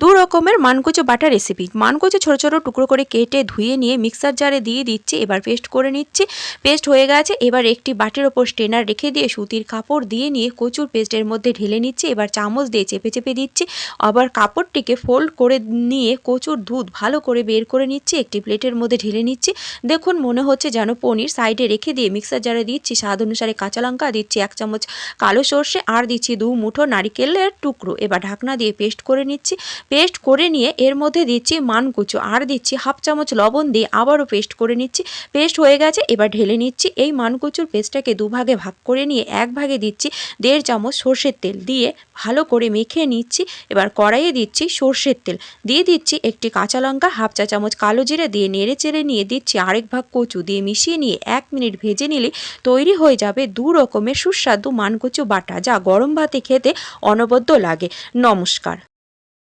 দু রকমের মানকুচো বাটা রেসিপি মানকুচো ছোটো ছোটো টুকরো করে কেটে ধুয়ে নিয়ে মিক্সার জারে দিয়ে দিচ্ছি, এবার পেস্ট করে নিচ্ছি। পেস্ট হয়ে গেছে, এবার একটি বাটির ওপর স্টেনার রেখে দিয়ে সুতির কাপড় দিয়ে নিয়ে কচুর পেস্টের মধ্যে ঢেলে নিচ্ছি, এবার চামচ দিয়ে চেপে চেপে দিচ্ছি। আবার কাপড়টিকে ফোল্ড করে নিয়ে কচুর দুধ ভালো করে বের করে নিচ্ছি, একটি প্লেটের মধ্যে ঢেলে নিচ্ছি। দেখুন, মনে হচ্ছে যেন পনির সাইডে রেখে দিয়ে মিক্সার জারে দিচ্ছি, স্বাদ অনুসারে কাঁচা লঙ্কা দিচ্ছি এক চামচ কালো সর্ষে, আর দিচ্ছি দু মুঠো নারিকেলের টুকরো। এবার ঢাকনা দিয়ে পেস্ট করে নিচ্ছি। পেস্ট করে নিয়ে এর মধ্যে দিচ্ছি মানকুচো। আর দিচ্ছি হাফ চামচ লবণ দিয়ে আবারও পেস্ট করে নিচ্ছি। পেস্ট হয়ে গেছে, এবার ঢেলে নিচ্ছি। এই মানকুচুর পেস্টটাকে দুভাগে ভাগ করে নিয়ে এক ভাগে দিচ্ছি দেড় চামচ সর্ষের তেল দিয়ে ভালো করে মেখে নিচ্ছি। এবার কড়াইয়ে দিচ্ছি সর্ষের তেল। দিয়ে দিচ্ছি একটি কাঁচা লঙ্কা, হাফ চা চামচ কালো জিরে দিয়ে নেড়ে চেড়ে নিয়ে দিচ্ছি আরেক ভাগ কচু দিয়ে মিশিয়ে নিয়ে এক মিনিট ভেজে নিলে তৈরি হয়ে যাবে দু রকমের সুস্বাদু মানকুচু বাটা, যা গরম ভাতে খেতে অনবদ্য লাগে। নমস্কার।